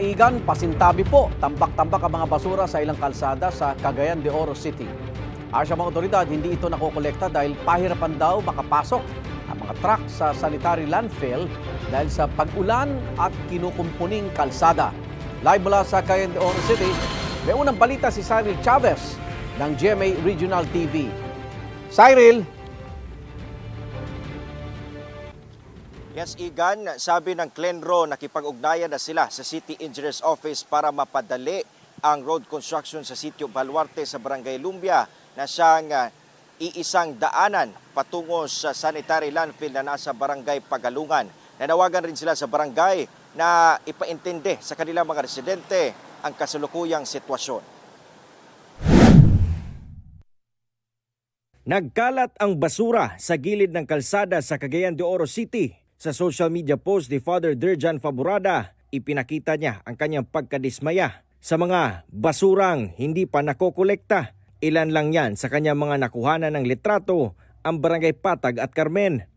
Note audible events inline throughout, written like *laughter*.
Igan, pasintabi po, tambak-tambak ang mga basura sa ilang kalsada sa Cagayan de Oro City. Sa mga otoridad, hindi ito nakokolekta dahil pahirapan daw makapasok ang mga truck sa sanitary landfill dahil sa pag-ulan at kinukumpuning kalsada. Live mula sa Cagayan de Oro City, may unang balita si Cyril Chavez ng GMA Regional TV. Cyril, Yes, Igan, sabi ng Clenro, nakipag-ugnayan na sila sa City Engineers Office para mapadali ang road construction sa sitio Baluarte sa Barangay Lumbia na siyang ah, iisang daanan patungo sa sanitary landfill na nasa Barangay Pagalungan. Nanawagan rin sila sa barangay na ipaintindi sa kanilang mga residente ang kasalukuyang sitwasyon. Nagkalat ang basura sa gilid ng kalsada sa Cagayan de Oro City. Sa social media post ni Father Derjan Faburada, ipinakita niya ang kanyang pagkadismaya sa mga basurang hindi pa nakokolekta. Ilan lang yan sa kanyang mga nakuhanan ng litrato ang Barangay Patag at Carmen.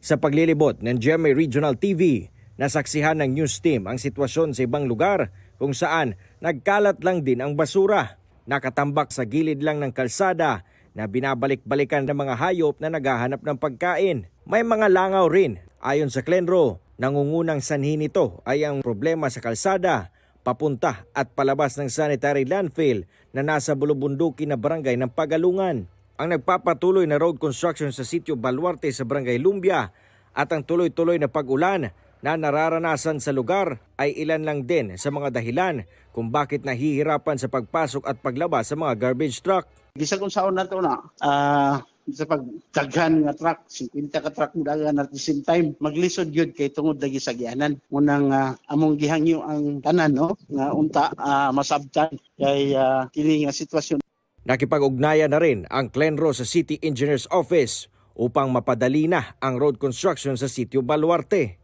Sa paglilibot ng GMA Regional TV, nasaksihan ng news team ang sitwasyon sa ibang lugar kung saan nagkalat lang din ang basura. Nakatambak sa gilid lang ng kalsada na binabalik-balikan ng mga hayop na naghahanap ng pagkain. May mga langaw rin. Ayon sa Clenro, nangungunang sanhi nito ay ang problema sa kalsada, papunta at palabas ng sanitary landfill na nasa bulubunduki na barangay ng Pagalungan. Ang nagpapatuloy na road construction sa sitio Baluarte sa barangay Lumbia at ang tuloy-tuloy na pag-ulan na nararanasan sa lugar ay ilan lang din sa mga dahilan kung bakit nahihirapan sa pagpasok at paglabas sa mga garbage truck. Bisa kung saon na to na, ah, sa pagdaghan nga truck, 50 ka truck mo daghan at the same time, maglisod yun kay tungod lagi sa gianan. Munang ah, among gihangyo ang tanan, no? Nga unta ah, masabtan kay ah, kini nga sitwasyon Nakipag-ugnayan na rin ang Clenro sa City Engineers Office upang mapadali na ang road construction sa sitio Baluarte.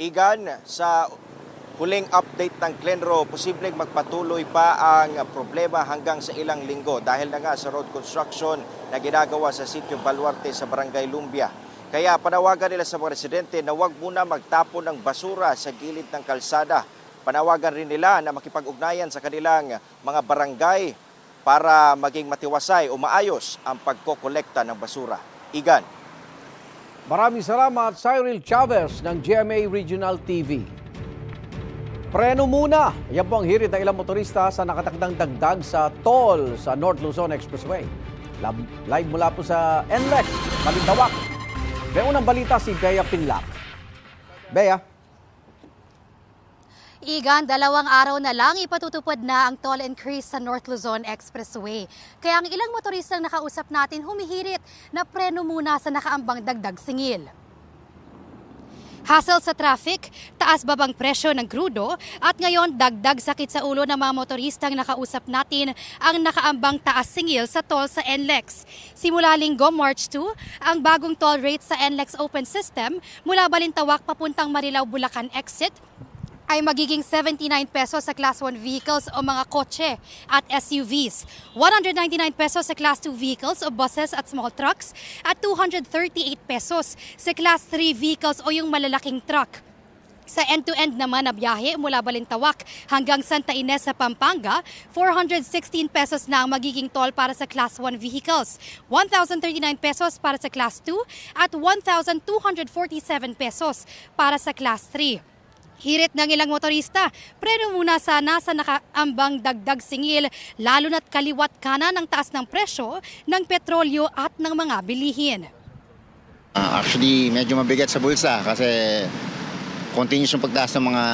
Igan, sa huling update ng Clenro, posibleng magpatuloy pa ang problema hanggang sa ilang linggo dahil na nga sa road construction na ginagawa sa sitio Baluarte sa Barangay Lumbia. Kaya panawagan nila sa mga residente na huwag muna magtapon ng basura sa gilid ng kalsada. Panawagan rin nila na makipag-ugnayan sa kanilang mga barangay para maging matiwasay o maayos ang pagkokolekta ng basura. Igan. Maraming salamat, Cyril Chavez ng GMA Regional TV. Preno muna! Yan po ang hirit ng ilang motorista sa nakatakdang dagdag sa toll sa North Luzon Expressway. Live mula po sa NLEX, Balintawak. May unang balita si Bea Pinlap. Bea? Igan, dalawang araw na lang ipatutupad na ang toll increase sa North Luzon Expressway. Kaya ang ilang motoristang nakausap natin humihirit na preno muna sa nakaambang dagdag singil. Hassle sa traffic, taas babang presyo ng krudo at ngayon dagdag sakit sa ulo ng mga motoristang nakausap natin ang nakaambang taas singil sa toll sa NLEX. Simula linggo March 2, ang bagong toll rate sa NLEX Open System mula Balintawak papuntang Marilao Bulacan exit ay magiging 79 pesos sa Class 1 vehicles o mga kotse at SUVs, 199 pesos sa Class 2 vehicles o buses at small trucks, at 238 pesos sa Class 3 vehicles o yung malalaking truck. Sa end-to-end naman na biyahe mula Balintawak hanggang Santa Ines sa Pampanga, 416 pesos na ang magiging toll para sa Class 1 vehicles, 1,039 pesos para sa Class 2 at 1,247 pesos para sa Class 3. Hirit ng ilang motorista, preno muna sana sa nakaambang dagdag singil, lalo na't kaliwat kanan ng taas ng presyo ng petrolyo at ng mga bilihin. Ah, actually, medyo mabigat sa bulsa kasi continuous yung pagtaas ng mga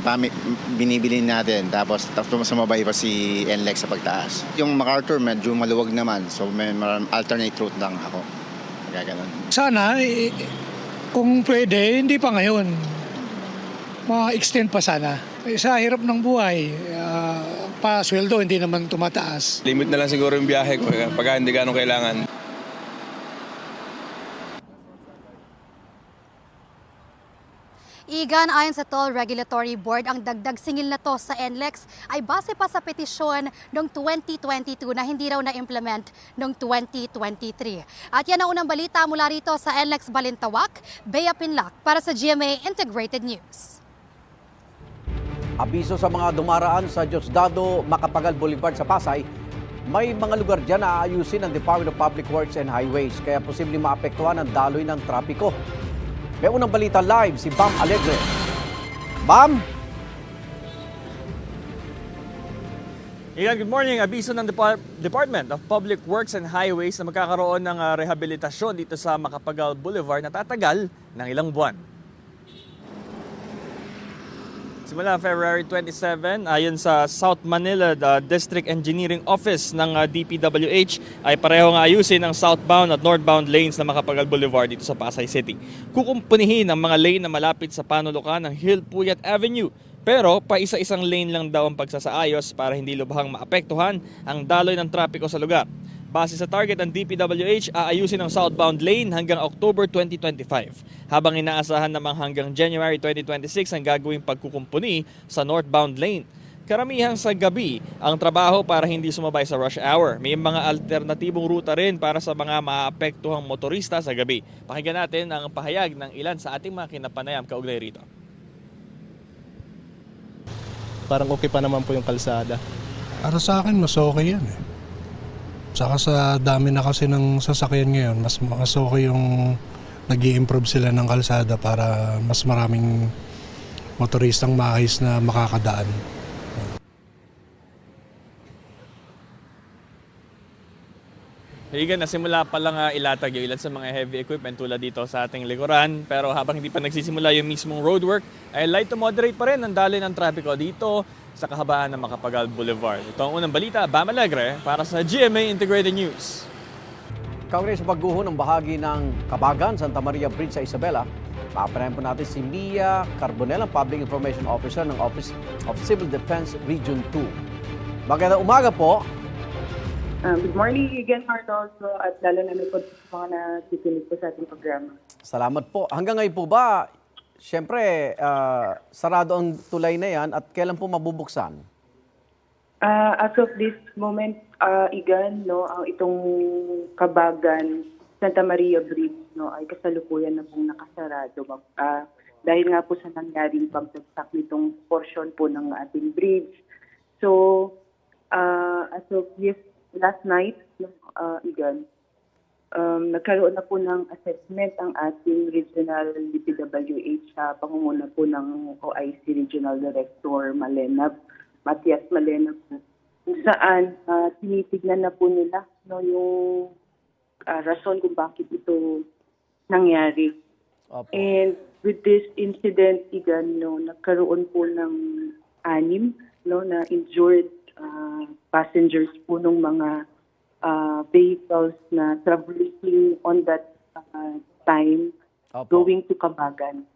pami- binibili natin. Tapos, tapos sumabay pa si NLEX sa pagtaas. Yung MacArthur medyo maluwag naman. So, may alternate route lang ako. Kaya ganun. Sana, eh, kung pwede, hindi pa ngayon. Ma-extend pa sana. Sa hirap ng buhay, ah, pa sweldo hindi naman tumataas. Limit na lang siguro yung biyahe ko eh, pagka hindi ganong kailangan. Igan, ayon sa Toll Regulatory Board, ang dagdag singil na to sa NLEX ay base pa sa petisyon noong 2022 na hindi raw na-implement noong 2023. At yan ang unang balita mula rito sa NLEX Balintawak, Bea Pinlac para sa GMA Integrated News. Abiso sa mga dumaraan sa Diosdado Macapagal Boulevard sa Pasay, may mga lugar dyan na aayusin ng Department of Public Works and Highways kaya posibleng maapektuhan ang daloy ng trapiko. May unang balita live si Bam Alegre. Bam! Igan, good morning. Abiso ng Depar- Department of Public Works and Highways na magkakaroon ng ah, rehabilitasyon dito sa Macapagal Boulevard na tatagal ng ilang buwan. Simula February 27, ayon sa South Manila the District Engineering Office ng ah, DPWH ay pareho nga ayusin ang southbound at northbound lanes ng Macapagal Boulevard dito sa Pasay City. Kukumpunihin ang mga lane na malapit sa panulukan ng Hill Puyat Avenue pero pa isa-isang lane lang daw ang pagsasaayos para hindi lubhang maapektuhan ang daloy ng trapiko sa lugar. Base sa target ng DPWH, aayusin ang southbound lane hanggang October 2025, habang inaasahan namang hanggang January 2026 ang gagawing pagkukumpuni sa northbound lane. Karamihang sa gabi ang trabaho para hindi sumabay sa rush hour. May mga alternatibong ruta rin para sa mga maapektuhang motorista sa gabi. Pakinggan natin ang pahayag ng ilan sa ating mga kinapanayam kaugnay rito. parang okay pa naman po yung kalsada. Para sa akin, mas okay yan eh. Saka sa dami na kasi ng sasakyan ngayon, mas, mas okay yung nag improve sila ng kalsada para mas maraming motoristang maayos na makakadaan. Higan, nasimula pa lang ah, ilatag yung ilan sa mga heavy equipment tulad dito sa ating likuran. Pero habang hindi pa nagsisimula yung mismong roadwork, ay light to moderate pa rin ang daloy ng trapiko dito sa kahabaan ng Macapagal Boulevard. Ito ang unang balita, Bam Alegre, para sa GMA Integrated News. Kaugnay sa pagguho ng bahagi ng Kabagan, Santa Maria Bridge sa Isabela, Paapanayan po natin si Mia Carbonell, ang Public Information Officer ng Office of Civil Defense Region 2. Magandang umaga po. Um, good morning again, Arnoldo, at lalo na po sa mga nakikinig po sa ating programa. Salamat po. Hanggang ngayon po ba, siyempre, ah, sarado ang tulay na yan at kailan po mabubuksan? Uh, as of this moment, uh, Igan, no, ang itong Kabagan, Santa Maria Bridge, no, ay kasalukuyan na pong nakasarado. Uh, dahil nga po sa nangyaring pagbagsak nitong portion po ng ating bridge. So, uh, as of yes, last night, uh, Igan, um, nagkaroon na po ng assessment ang ating regional DPWH sa pangunguna po ng OIC Regional Director Malena, Matias Malena po, kung saan uh, tinitignan na po nila no, yung uh, rason kung bakit ito nangyari. Opo. And with this incident, Igan, no, nagkaroon po ng anim no, na injured uh, passengers po ng mga uh, vehicles na traveling on that uh, time Opo. going to Kabagan.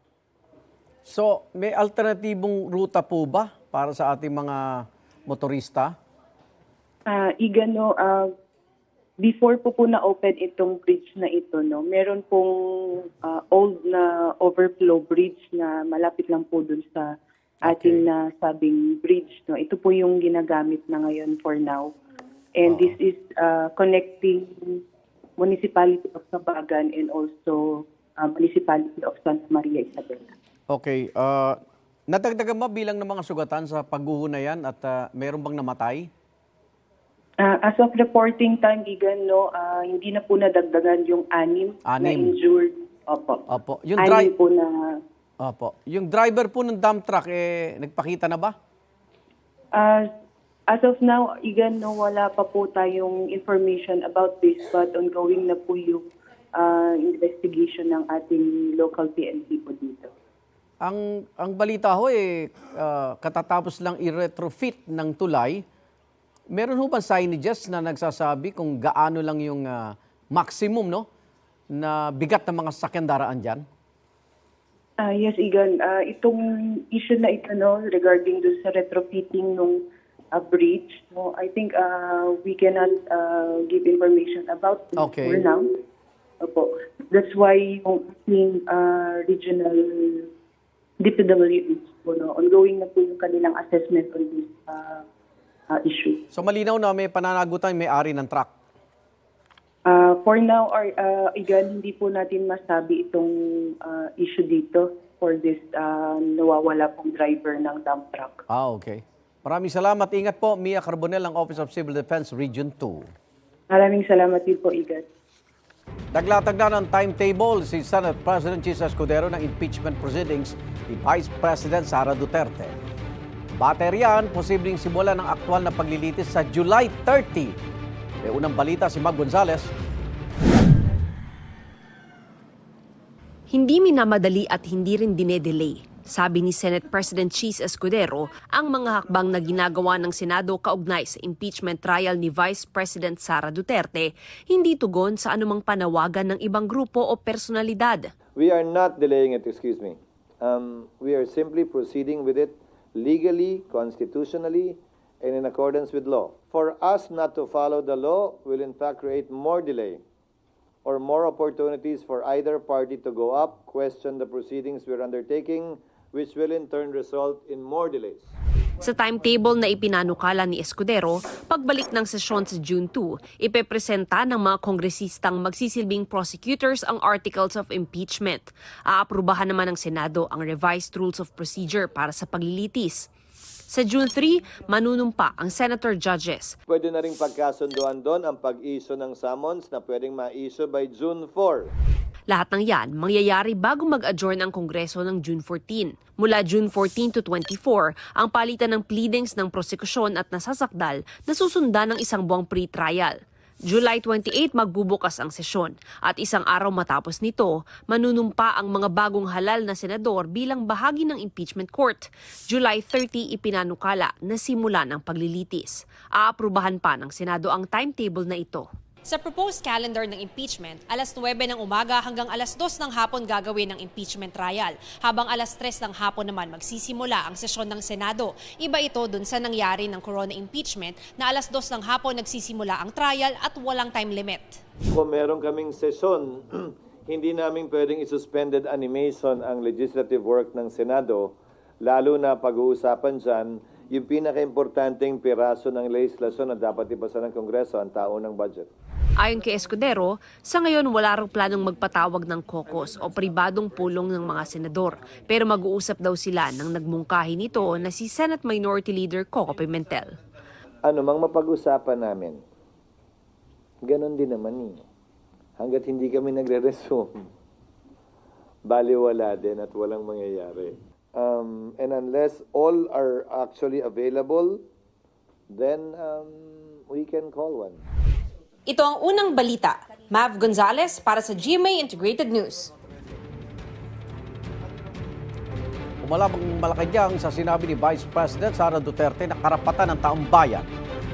So, may alternatibong ruta po ba para sa ating mga motorista? Uh, Igan, no, uh, before po po na-open itong bridge na ito, no, meron pong uh, old na overflow bridge na malapit lang po dun sa ating na sabing bridge. No. Ito po yung ginagamit na ngayon for now. And this is uh, connecting municipality of Sabagan and also uh, municipality of Santa Maria Isabela. Okay. ah, nadagdagan ba bilang ng mga sugatan sa pagguho na yan at ah, meron bang namatay? Uh, as of reporting time, Igan, no, uh, hindi na po nadagdagan yung anim, na Anim. injured. Opo. Opo. Yung, anim dri- po na Opo. Yung driver po ng dump truck, eh, nagpakita na ba? Uh, as of now, Igan, no, wala pa po tayong information about this but ongoing na po yung uh, investigation ng ating local PNP po dito. Ang ang balita ho eh ah, katatapos lang i-retrofit ng tulay. Meron ho ba signages na nagsasabi kung gaano lang yung ah, maximum no na bigat ng mga sakyan daraan diyan? Ah, yes, Igan. Ah, itong issue na ito no, regarding do sa retrofitting ng bridge, no, I think uh, we cannot uh, give information about this Okay. for now. Opo. That's why yung ating uh, regional DPWH po. No? Ongoing na po yung kanilang assessment on this uh, uh, issue. So malinaw na may pananagutan may ari ng truck. Uh, for now, or, uh, again, hindi po natin masabi itong uh, issue dito for this uh, nawawala pong driver ng dump truck. Ah, okay. Maraming salamat. Ingat po, Mia Carbonel, ang Office of Civil Defense Region 2. Maraming salamat din po, Igat. Naglatag na ng timetable si Senate President Chis Escudero ng impeachment proceedings ni Vice President Sara Duterte. Bateryan, posibleng simula ng aktual na paglilitis sa July 30. May unang balita si Mag Gonzales. Hindi minamadali at hindi rin dinedelay. Sabi ni Senate President Cheese Escudero, ang mga hakbang na ginagawa ng Senado kaugnay sa impeachment trial ni Vice President Sara Duterte, hindi tugon sa anumang panawagan ng ibang grupo o personalidad. We are not delaying it, excuse me. Um, we are simply proceeding with it legally, constitutionally, and in accordance with law. For us not to follow the law will in fact create more delay or more opportunities for either party to go up, question the proceedings we're undertaking, which will in turn result in more delays. Sa timetable na ipinanukala ni Escudero, pagbalik ng sesyon sa June 2, ipepresenta ng mga kongresistang magsisilbing prosecutors ang articles of impeachment. Aaprubahan naman ng Senado ang revised rules of procedure para sa paglilitis. Sa June 3, manunumpa ang senator judges. Pwede na rin pagkasunduan doon ang pag-issue ng summons na pwedeng ma-issue by June 4. Lahat ng yan mangyayari bago mag-adjourn ang Kongreso ng June 14. Mula June 14 to 24, ang palitan ng pleadings ng prosekusyon at nasasakdal na susundan ng isang buwang pre-trial. July 28 magbubukas ang sesyon at isang araw matapos nito, manunumpa ang mga bagong halal na senador bilang bahagi ng impeachment court. July 30 ipinanukala na simula ng paglilitis. Aaprubahan pa ng Senado ang timetable na ito. Sa proposed calendar ng impeachment, alas 9 ng umaga hanggang alas 2 ng hapon gagawin ang impeachment trial, habang alas 3 ng hapon naman magsisimula ang sesyon ng Senado. Iba ito dun sa nangyari ng corona impeachment na alas 2 ng hapon nagsisimula ang trial at walang time limit. Kung meron kaming sesyon, *clears throat* hindi namin pwedeng isuspended animation ang legislative work ng Senado, lalo na pag-uusapan dyan yung pinaka-importanteng piraso ng legislasyon na dapat ipasa ng Kongreso, ang taon ng budget. Ayon kay Escudero, sa ngayon wala raw planong magpatawag ng caucus o pribadong pulong ng mga senador. Pero mag-uusap daw sila ng nagmungkahi nito na si Senate Minority Leader Coco Pimentel. Ano mang mapag-usapan namin, ganon din naman eh. Hanggat hindi kami nagre-resume, baliwala din at walang mangyayari. Um, and unless all are actually available, then um, we can call one. Ito ang unang balita. Mav Gonzalez para sa GMA Integrated News. Umalabang malakadyang sa sinabi ni Vice President Sara Duterte na karapatan ng taong bayan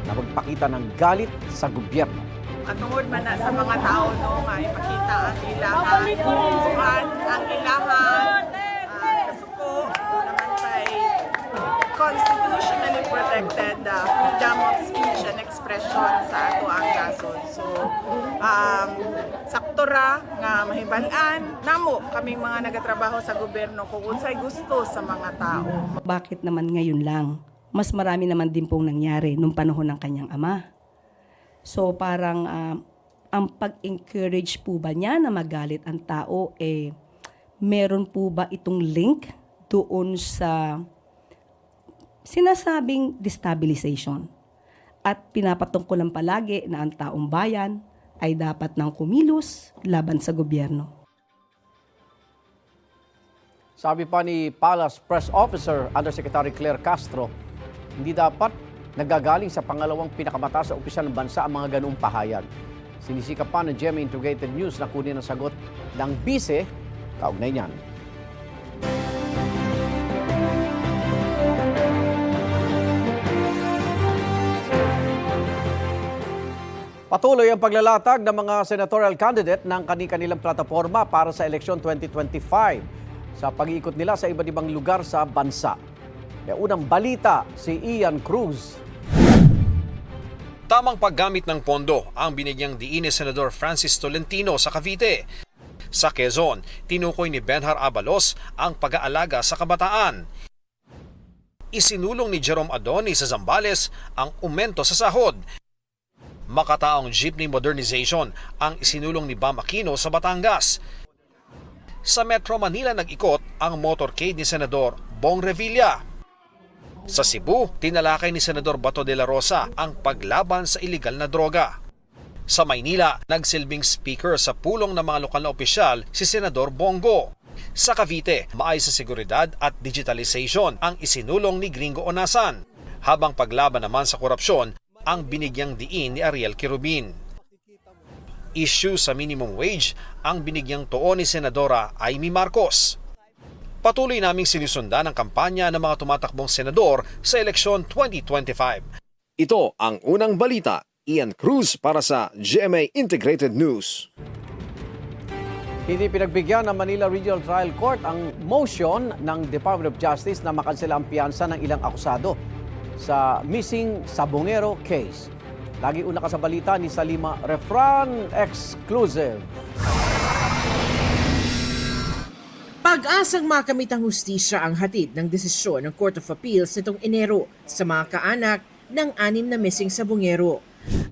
na magpakita ng galit sa gobyerno. At tungod man na sa mga tao no, nga ipakita ang ilahan, ang ilahan, uh, kasuko, naman kay constitutionally protected uh, freedom of speech and expression sa ato ang gason. So, um, saktora nga mahibalan, namo kaming mga nagatrabaho sa gobyerno kung unsay gusto sa mga tao. Bakit naman ngayon lang? Mas marami naman din pong nangyari nung panahon ng kanyang ama. So parang um, ang pag-encourage po ba niya na magalit ang tao, eh, meron po ba itong link doon sa sinasabing destabilization? At pinapatungkulan palagi na ang taong bayan ay dapat ng kumilos laban sa gobyerno. Sabi pa ni Palace Press Officer Undersecretary Claire Castro, hindi dapat nagagaling sa pangalawang pinakamataas sa opisyal ng bansa ang mga ganung pahayag. Sinisikap pa ng GMA Integrated News na kunin ang sagot ng bise kaugnay niyan. Patuloy ang paglalatag ng mga senatorial candidate ng kani-kanilang plataforma para sa eleksyon 2025 sa pag-iikot nila sa iba't ibang lugar sa bansa. May unang balita si Ian Cruz. Tamang paggamit ng pondo ang binigyang diin ni Senador Francis Tolentino sa Cavite. Sa Quezon, tinukoy ni Benhar Abalos ang pag-aalaga sa kabataan. Isinulong ni Jerome Adoni sa Zambales ang umento sa sahod. Makataong jeepney modernization ang isinulong ni Bam Aquino sa Batangas. Sa Metro Manila nag-ikot ang motorcade ni Senador Bong Revilla. Sa Cebu, tinalakay ni Senador Bato de la Rosa ang paglaban sa iligal na droga. Sa Maynila, nagsilbing speaker sa pulong ng mga lokal na opisyal si Senador Bongo. Sa Cavite, maayos sa seguridad at digitalization ang isinulong ni Gringo Onasan, habang paglaban naman sa korupsyon ang binigyang diin ni Ariel Kirubin. Issue sa minimum wage ang binigyang too ni Senadora Amy Marcos. Patuloy naming sinusundan ang kampanya ng mga tumatakbong senador sa eleksyon 2025. Ito ang unang balita. Ian Cruz para sa GMA Integrated News. Hindi pinagbigyan ng Manila Regional Trial Court ang motion ng Department of Justice na makansela ang piyansa ng ilang akusado sa missing Sabongero case. Lagi una ka sa balita ni Salima Refran Exclusive. Pag-asang makamit ang hustisya ang hatid ng desisyon ng Court of Appeals nitong Enero sa mga kaanak ng anim na missing sabongero.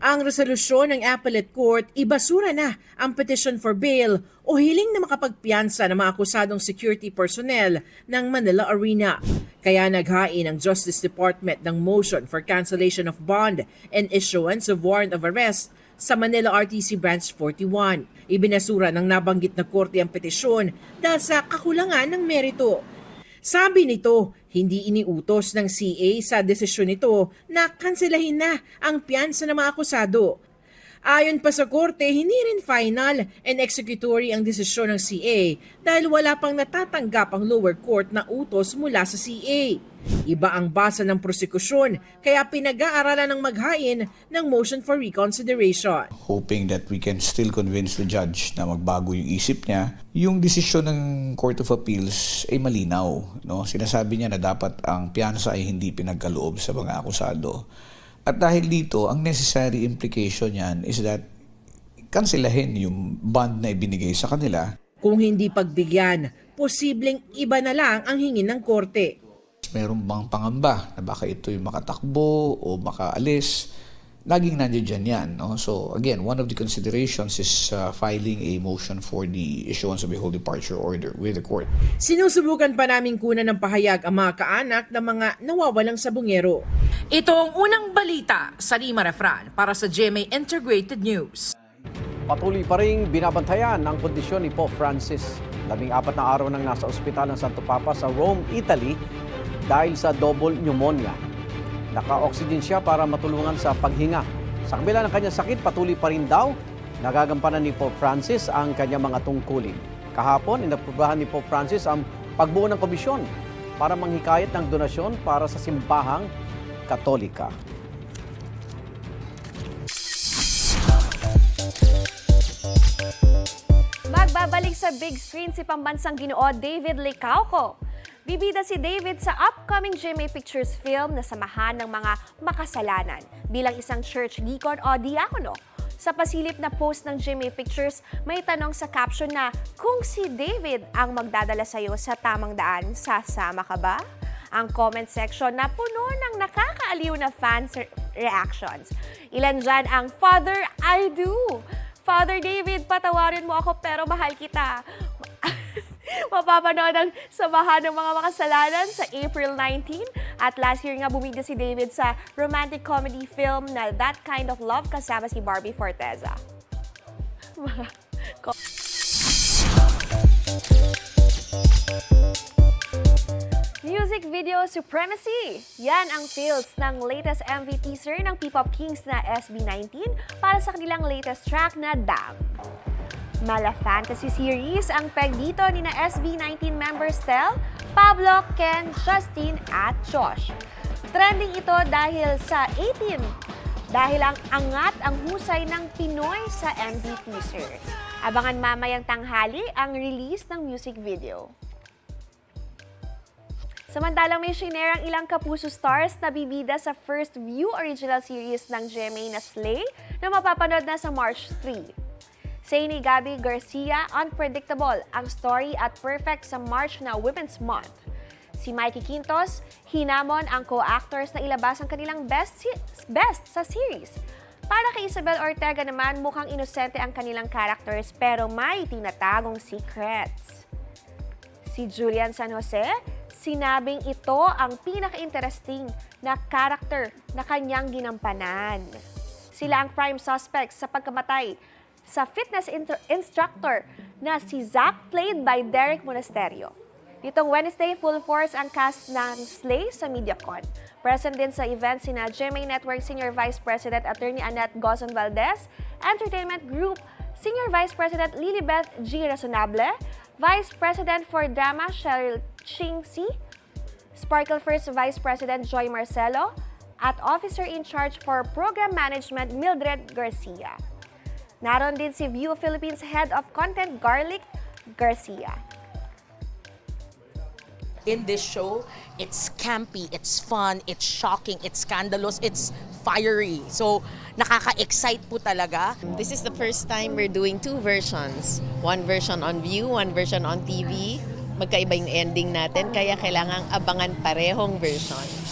Ang resolusyon ng Appellate Court, ibasura na ang petition for bail o hiling na makapagpiyansa ng mga akusadong security personnel ng Manila Arena. Kaya naghain ang Justice Department ng motion for cancellation of bond and issuance of warrant of arrest sa Manila RTC Branch 41. Ibinasura ng nabanggit na korte ang petisyon dahil sa kakulangan ng merito. Sabi nito, hindi iniutos ng CA sa desisyon nito na kanselahin na ang piyansa ng mga akusado. Ayon pa sa korte, hindi rin final and executory ang desisyon ng CA dahil wala pang natatanggap ang lower court na utos mula sa CA. Iba ang basa ng prosekusyon kaya pinag-aaralan ng maghain ng motion for reconsideration. hoping that we can still convince the judge na magbago yung isip niya. Yung desisyon ng Court of Appeals ay malinaw. No? Sinasabi niya na dapat ang piyansa ay hindi pinagkaloob sa mga akusado. At dahil dito, ang necessary implication niyan is that kanselahin yung bond na ibinigay sa kanila Kung hindi pagbigyan, posibleng iba na lang ang hingin ng korte. meron bang pangamba na baka ito'y makatakbo o makaalis, laging nandiyan dyan yan. No? So again, one of the considerations is uh, filing a motion for the issuance of a whole departure order with the court. Sinusubukan pa namin kunan ng pahayag ang mga kaanak ng mga nawawalang sabungero. Ito ang unang balita sa Lima Refran para sa GMA Integrated News. Patuloy pa rin binabantayan ang kondisyon ni Pope Francis. Labing apat na araw nang nasa ospital ng Santo Papa sa Rome, Italy dahil sa double pneumonia. Naka-oxygen siya para matulungan sa paghinga. Sa kabila ng kanyang sakit, patuloy pa rin daw nagagampanan ni Pope Francis ang kanyang mga tungkulin. Kahapon, inaprubahan ni Pope Francis ang pagbuo ng komisyon para manghikayat ng donasyon para sa simbahang katolika. Magbabalik sa big screen si pambansang ginoo David Licauco. Bibida si David sa upcoming GMA Pictures film na Samahan ng Mga Makasalanan bilang isang church deacon o diakono. Sa pasilip na post ng GMA Pictures, may tanong sa caption na kung si David ang magdadala sa'yo sa tamang daan, sasama ka ba? Ang comment section na puno ng nakakaaliw na fans reactions. Ilan dyan ang Father, I do! Father David, patawarin mo ako pero mahal kita. Mapapanood ang Samahan ng Mga Makasalanan sa April 19. At last year nga bumida si David sa romantic comedy film na That Kind of Love kasama si Barbie Forteza. *laughs* Music Video Supremacy! Yan ang feels ng latest MV teaser ng P-Pop Kings na SB19 para sa kanilang latest track na Damn. Mala Fantasy Series ang peg dito ni na SB19 members Tel, Pablo, Ken, Justin at Josh. Trending ito dahil sa 18 dahil ang angat ang husay ng Pinoy sa MV teaser. Abangan mamayang tanghali ang release ng music video. Samantalang may shinare ang ilang kapuso stars na bibida sa first view original series ng GMA na Slay na mapapanood na sa March 3. Say ni Gabby Garcia, unpredictable ang story at perfect sa March na Women's Month. Si Mikey Quintos, hinamon ang co-actors na ilabas ang kanilang best, best sa series. Para kay Isabel Ortega naman, mukhang inosente ang kanilang characters pero may tinatagong secrets. Si Julian San Jose, sinabing ito ang pinaka-interesting na character na kanyang ginampanan. Sila ang prime suspects sa pagkamatay sa fitness instructor na si Zach played by Derek Monasterio. Nitong Wednesday, full force ang cast ng Slay sa MediaCon. Present din sa event sina GMA Network Senior Vice President Attorney Annette Gozon Valdez, Entertainment Group Senior Vice President Lilibeth G. Razonable, Vice President for Drama Cheryl Ching Si, Sparkle First Vice President Joy Marcelo, at Officer in Charge for Program Management Mildred Garcia. Naroon din si View Philippines Head of Content Garlic Garcia. in this show, it's campy, it's fun, it's shocking, it's scandalous, it's fiery. So, nakaka-excite po talaga. This is the first time we're doing two versions. One version on View, one version on TV. Magkaiba yung ending natin, kaya kailangang abangan parehong versions.